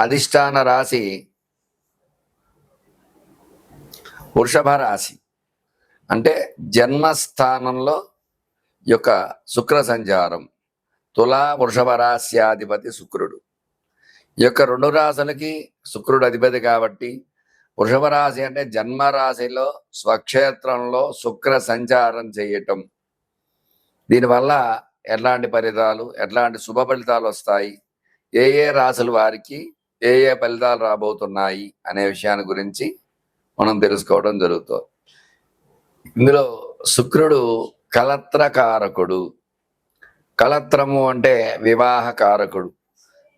అధిష్టాన రాశి వృషభ రాశి. అంటే జన్మస్థానంలో యొక్క శుక్ర సంచారం తులా వృషభ రాశ్యాధిపతి శుక్రుడు. ఈ యొక్క రెండు రాశులకి శుక్రుడు అధిపతి కాబట్టి వృషభ రాశి అంటే జన్మ రాశిలో స్వక్షేత్రంలో శుక్ర సంచారం చేయటం. దీనివల్ల ఎలాంటి ఫలితాలు ఎట్లాంటి శుభ ఫలితాలు వస్తాయి? ఏ ఏ రాశుల వారికి ఏ ఏ ఫలితాలు రాబోతున్నాయి అనే విషయాన్ని గురించి మనం తెలుసుకోవడం జరుగుతుంది. ఇందులో శుక్రుడు కలత్రకారకుడు కలత్రము అంటే వివాహ కారకుడు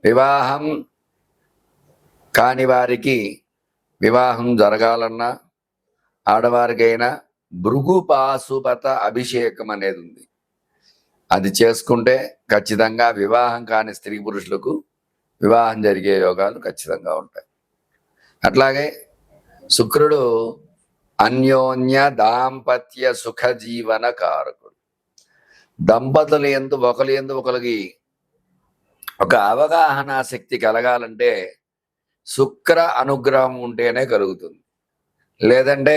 వివాహం కాని వారికి వివాహం జరగాలన్నా ఆడవారికైనా భృగుపాశుపత అభిషేకం అనేది ఉంది. అది చేసుకుంటే ఖచ్చితంగా వివాహం కాని స్త్రీ పురుషులకు వివాహం జరిగే యోగాలు ఖచ్చితంగా ఉంటాయి. అట్లాగే శుక్రుడు అన్యోన్య దాంపత్య సుఖ జీవన కారకుడు. దంపతులు ఎందు ఒకరు ఎందు ఒకరికి ఒక అవగాహన శక్తి కలగాలంటే శుక్ర అనుగ్రహం ఉంటేనే కలుగుతుంది. లేదంటే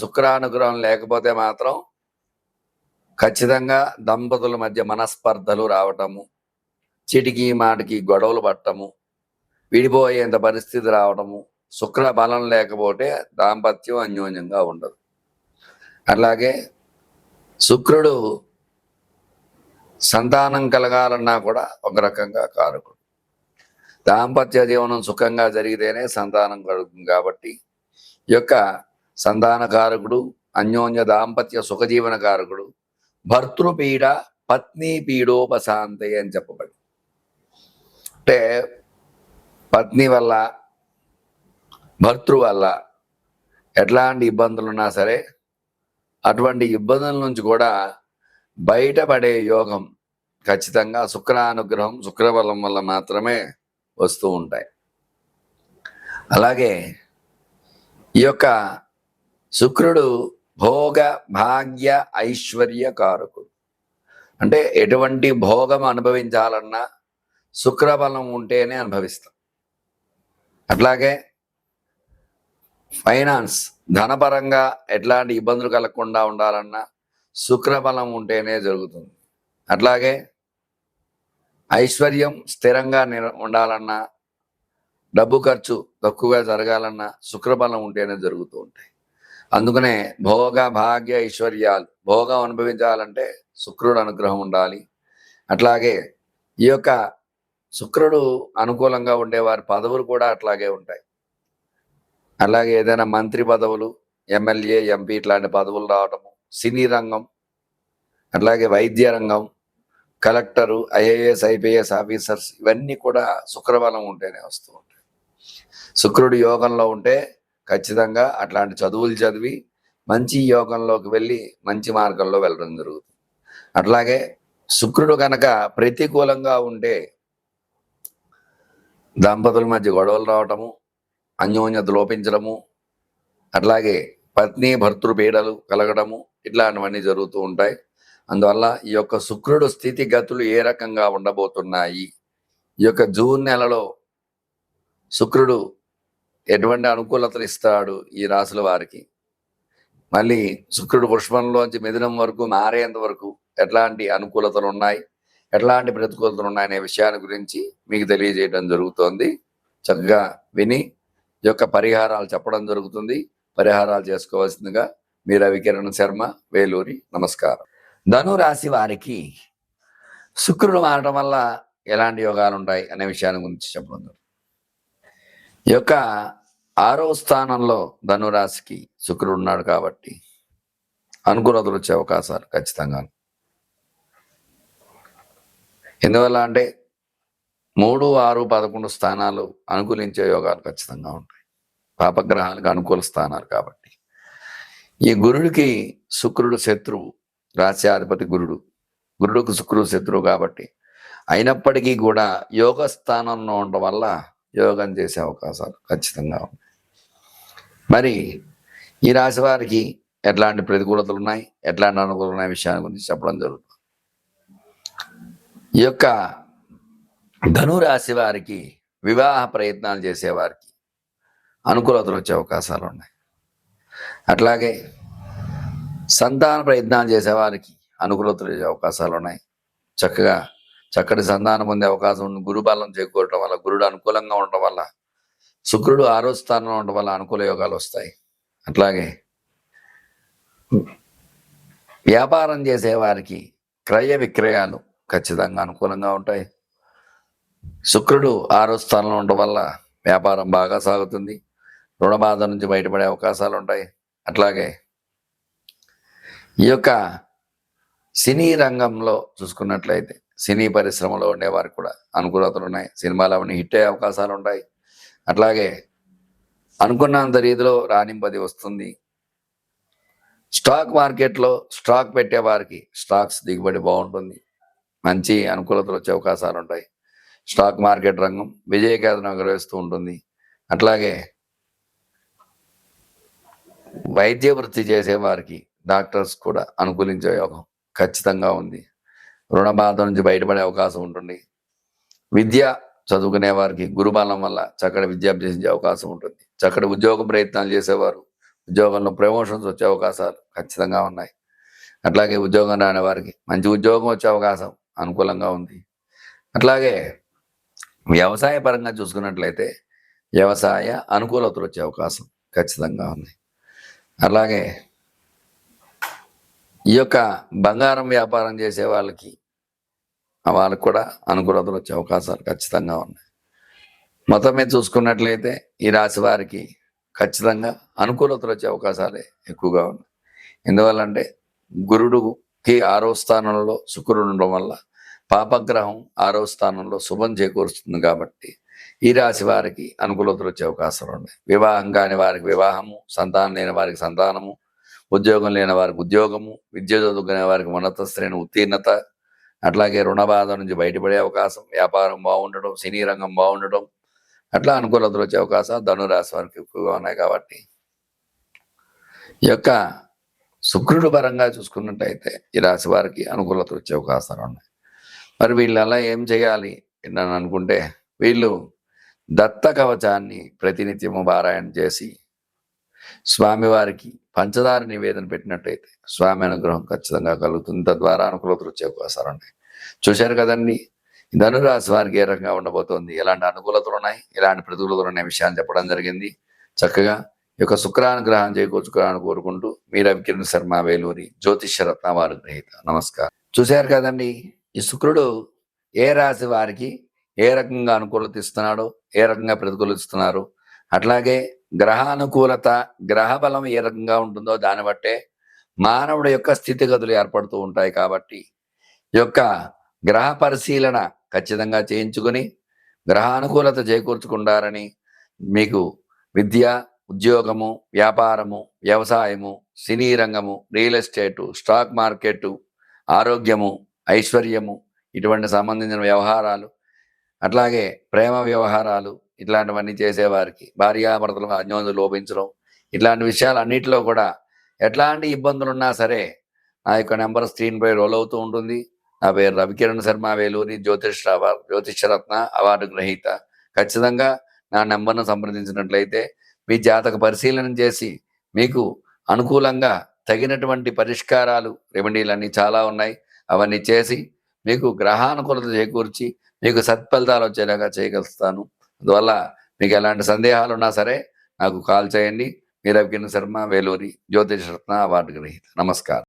శుక్ర అనుగ్రహం లేకపోతే మాత్రం ఖచ్చితంగా దంపతుల మధ్య మనస్పర్ధలు రావటము చిటికి మాటికి గొడవలు పట్టము విడిపోయేంత పరిస్థితి రావడము శుక్ర బలం లేకపోతే దాంపత్యం అన్యోన్యంగా ఉండదు. అలాగే శుక్రుడు సంతానం కలగాలన్నా కూడా ఒక రకంగా కారకుడు. దాంపత్య జీవనం సుఖంగా జరిగితేనే సంతానం కలుగుతుంది కాబట్టి ఈ యొక్క సంతాన కారకుడు అన్యోన్య దాంపత్య సుఖజీవన కారకుడు భర్తృపీడ పత్ని పీడోపశాంతి అని చెప్పబడి అంటే పత్ని వల్ల భర్తృ వల్ల ఎట్లాంటి ఇబ్బందులు ఉన్నా సరే అటువంటి ఇబ్బందుల నుంచి కూడా బయటపడే యోగం ఖచ్చితంగా శుక్రానుగ్రహం శుక్రబలం వల్ల మాత్రమే వస్తూ ఉంటాయి. అలాగే ఈ యొక్క శుక్రుడు భోగ భాగ్య ఐశ్వర్య కారకుడు. అంటే ఎటువంటి భోగం అనుభవించాలన్నా శుక్రబలం ఉంటేనే అనుభవిస్తాం. అట్లాగే ఫైనాన్స్ ధనపరంగా ఎట్లాంటి ఇబ్బందులు కలగకుండా ఉండాలన్నా శుక్రబలం ఉంటేనే జరుగుతుంది. అట్లాగే ఐశ్వర్యం స్థిరంగా నిర- ఉండాలన్నా డబ్బు ఖర్చు తక్కువగా జరగాలన్నా శుక్రబలం ఉంటేనే జరుగుతూ ఉంటాయి. అందుకనే భోగ భాగ్య ఐశ్వర్యాలు భోగం అనుభవించాలంటే శుక్రుడు అనుగ్రహం ఉండాలి. అట్లాగే ఈ యొక్క శుక్రుడు అనుకూలంగా ఉండే వారి పదవులు కూడా అట్లాగే ఉంటాయి. అలాగే ఏదైనా మంత్రి పదవులు ఎమ్మెల్యే ఎంపీ ఇట్లాంటి పదవులు రావటము సినీ రంగం అట్లాగే వైద్య రంగం కలెక్టరు ఐఏఎస్ ఐపీఎస్ ఆఫీసర్స్ ఇవన్నీ కూడా శుక్రబలం ఉంటేనే వస్తూ ఉంటాయి. శుక్రుడు యోగంలో ఉంటే ఖచ్చితంగా అట్లాంటి చదువులు చదివి మంచి యోగంలోకి వెళ్ళి మంచి మార్గంలో వెళ్ళడం జరుగుతుంది. అట్లాగే శుక్రుడు కనుక ప్రతికూలంగా ఉంటే దంపతుల మధ్య గొడవలు రావటము అన్యోన్యత లోపించడము అట్లాగే పత్ని భర్తృ పీడలు కలగడము ఇట్లాంటివన్నీ జరుగుతూ ఉంటాయి. అందువల్ల ఈ యొక్క శుక్రుడు స్థితిగతులు ఏ రకంగా ఉండబోతున్నాయి? ఈ యొక్క జూన్ నెలలో శుక్రుడు ఎటువంటి అనుకూలతలు ఇస్తాడు ఈ రాశుల వారికి? మళ్ళీ శుక్రుడు పుష్పంలోంచి మిథునం వరకు మారేంత వరకు ఎట్లాంటి అనుకూలతలు ఉన్నాయి? ఎట్లాంటి ప్రతికూలతలు ఉన్నాయనే విషయాన్ని గురించి మీకు తెలియజేయడం జరుగుతోంది. చక్కగా విని ఈ యొక్క పరిహారాలు చెప్పడం జరుగుతుంది. పరిహారాలు చేసుకోవాల్సిందిగా మీ రవికిరణ్ శర్మ వేలూరి నమస్కారం. ధను రాశి వారికి శుక్రుడు మారడం వల్ల ఎలాంటి యోగాలు ఉంటాయి అనే విషయాన్ని గురించి చెప్పడం జరుగుతుంది. ఈ యొక్క ఆరో స్థానంలో ధనురాశికి శుక్రుడు ఉన్నాడు కాబట్టి అనుకూలతలు వచ్చే అవకాశాలు ఖచ్చితంగా ఎందువల్ల అంటే మూడు ఆరు పదకొండు స్థానాలు అనుకూలించే యోగాలు ఖచ్చితంగా ఉంటాయి. పాపగ్రహాలకు అనుకూల స్థానాలు కాబట్టి. ఈ గురుడికి శుక్రుడు శత్రువు రాశ్యాధిపతి గురుడు. గురుడుకు శుక్రుడు శత్రువు కాబట్టి అయినప్పటికీ కూడా యోగ స్థానంలో ఉండడం వల్ల యోగం చేసే అవకాశాలు ఖచ్చితంగా ఉన్నాయి మరి ఈ రాశి వారికి ఎట్లాంటి ప్రతికూలతలు ఉన్నాయి? ఎట్లాంటి అనుకూలమైన ఉన్నాయి విషయాన్ని గురించి చెప్పడం జరుగుతుంది. ఈ యొక్క ధనురాశి వారికి వివాహ ప్రయత్నాలు చేసేవారికి అనుకూలతలు వచ్చే అవకాశాలు ఉన్నాయి. అట్లాగే సంతాన ప్రయత్నాలు చేసేవారికి అనుకూలతలు వచ్చే అవకాశాలు ఉన్నాయి. చక్కగా చక్కటి సంతానం పొందే అవకాశం ఉంది. గురుబలం చేకూరటం వల్ల గురుడు అనుకూలంగా ఉండటం వల్ల శుక్రుడు ఆరో స్థానంలో ఉండటం వల్ల అనుకూల యోగాలు వస్తాయి. అట్లాగే వ్యాపారం చేసేవారికి క్రయ విక్రయాలు ఖచ్చితంగా అనుకూలంగా ఉంటాయి. శుక్రుడు ఆరో స్థానంలో ఉండడం వల్ల వ్యాపారం బాగా సాగుతుంది. రుణ బాధ నుంచి బయటపడే అవకాశాలు ఉంటాయి. అట్లాగే ఈ యొక్క సినీ రంగంలో చూసుకున్నట్లయితే సినీ పరిశ్రమలో ఉండేవారికి కూడా అనుకూలతలు ఉన్నాయి. సినిమాలు అవన్నీ హిట్ అయ్యే అవకాశాలు ఉంటాయి. అట్లాగే అనుకున్నంత రీతిలో రాణింపది వస్తుంది. స్టాక్ మార్కెట్లో స్టాక్ పెట్టే వారికి స్టాక్స్ దిగుబడి బాగుంటుంది. మంచి అనుకూలతలు వచ్చే అవకాశాలు ఉంటాయి. స్టాక్ మార్కెట్ రంగం విజయకేతనం ఎగరవేస్తూ ఉంటుంది. అట్లాగే వైద్య వృత్తి చేసే వారికి డాక్టర్స్ కూడా అనుకూలించే యోగం ఖచ్చితంగా ఉంది. రుణ బాధ నుంచి బయటపడే అవకాశం ఉంటుంది. విద్య చదువుకునే వారికి గురుబలం వల్ల చక్కటి విద్య అభ్యసించే అవకాశం ఉంటుంది. చక్కటి ఉద్యోగ ప్రయత్నాలు చేసేవారు ఉద్యోగంలో ప్రమోషన్స్ వచ్చే అవకాశాలు ఖచ్చితంగా ఉన్నాయి. అట్లాగే ఉద్యోగం రాని వారికి మంచి ఉద్యోగం వచ్చే అవకాశం అనుకూలంగా ఉంది. అట్లాగే వ్యవసాయ పరంగా చూసుకున్నట్లయితే వ్యవసాయ అనుకూలతలు వచ్చే అవకాశం ఖచ్చితంగా ఉంది. అలాగే ఈ యొక్క బంగారం వ్యాపారం చేసే వాళ్ళకి వాళ్ళకి కూడా అనుకూలతలు వచ్చే అవకాశాలు ఖచ్చితంగా ఉన్నాయి. మొత్తం మీద చూసుకున్నట్లయితే ఈ రాశి వారికి ఖచ్చితంగా అనుకూలతలు వచ్చే అవకాశాలే ఎక్కువగా ఉన్నాయి. ఎందువల్లంటే గురుడుకి ఆరో స్థానంలో శుక్రుడు ఉండడం వల్ల పాపగ్రహం ఆరో స్థానంలో శుభం చేకూరుస్తుంది కాబట్టి ఈ రాశి వారికి అనుకూలతలు వచ్చే అవకాశాలు ఉన్నాయి. వివాహం కాని వారికి వివాహము సంతానం లేని వారికి సంతానము ఉద్యోగం లేని వారికి ఉద్యోగము విద్య చదువుకునే వారికి ఉన్నత శ్రేణి ఉత్తీర్ణత అట్లాగే రుణ బాధ నుంచి బయటపడే అవకాశం వ్యాపారం బాగుండడం సినీ రంగం బాగుండడం అట్లా అనుకూలతలు వచ్చే అవకాశాలు ధనురాశి వారికి ఎక్కువగా ఉన్నాయి కాబట్టి. ఈ యొక్క శుక్రుడు పరంగా చూసుకున్నట్టయితే ఈ రాశి వారికి అనుకూలతలు వచ్చే అవకాశాలు ఉన్నాయి. మరి వీళ్ళు అలా ఏం చేయాలి అని అనుకుంటే వీళ్ళు దత్త కవచాన్ని ప్రతినిత్యము పారాయణ చేసి స్వామివారికి పంచదార నివేదన పెట్టినట్టయితే స్వామి అనుగ్రహం ఖచ్చితంగా కలుగుతుంది. తద్వారా అనుకూలతలు వచ్చే అవకాశాలు ఉన్నాయి. చూశారు కదండి? ధనురాశి వారికి ఏ రకంగా ఉండబోతోంది? ఎలాంటి అనుకూలతలు ఉన్నాయి? ఎలాంటి ప్రతికూలతలు ఉన్నాయి? విషయాన్ని చెప్పడం జరిగింది. చక్కగా ఈ యొక్క శుక్రానుగ్రహం చేకూర్చుకోవాలని కోరుకుంటూ మీ రవికిరణ్ శర్మ వేలూరి జ్యోతిష్య రత్న వారు గ్రహీత. నమస్కారం. చూశారు కదండి? ఈ శుక్రుడు ఏ రాశి వారికి ఏ రకంగా అనుకూలత ఇస్తున్నాడో ఏ రకంగా ప్రతికూలిస్తున్నారు అట్లాగే గ్రహానుకూలత గ్రహ బలం ఏ రకంగా ఉంటుందో దాన్ని బట్టే మానవుడి యొక్క స్థితిగతులు ఏర్పడుతూ ఉంటాయి కాబట్టి ఈ యొక్క గ్రహ పరిశీలన ఖచ్చితంగా చేయించుకొని గ్రహానుకూలత చేకూర్చుకుంటారని మీకు విద్య ఉద్యోగము వ్యాపారము వ్యవసాయము సినీ రంగము రియల్ ఎస్టేటు స్టాక్ మార్కెట్ ఆరోగ్యము ఐశ్వర్యము ఇటువంటి సంబంధించిన వ్యవహారాలు అట్లాగే ప్రేమ వ్యవహారాలు ఇట్లాంటివన్నీ చేసేవారికి భార్యాభర్తలు అన్యోన్యులు లోపించడం ఇట్లాంటి విషయాలు అన్నింటిలో కూడా ఎట్లాంటి ఇబ్బందులు ఉన్నా సరే నా యొక్క నెంబర్ స్క్రీన్ పై రోల్ అవుతూ ఉంటుంది. నా పేరు రవికిరణ్ శర్మ వేలూరి జ్యోతిష్ జ్యోతిష్యరత్న అవార్డు గ్రహీత. ఖచ్చితంగా నా నెంబర్ను సంప్రదించినట్లయితే మీ జాతక పరిశీలన చేసి మీకు అనుకూలంగా తగినటువంటి పరిష్కారాలు రెమెడీలన్నీ చాలా ఉన్నాయి. అవన్నీ చేసి మీకు గ్రహానుకూలత చేకూర్చి మీకు సత్ఫలితాలు వచ్చేలాగా చేయగలుగుతాను అందువల్ల మీకు ఎలాంటి సందేహాలు ఉన్నా సరే నాకు కాల్ చేయండి. మీరు శర్మ వేలూరి జ్యోతిష్ రత్న అవార్డు గ్రహీత. నమస్కారం.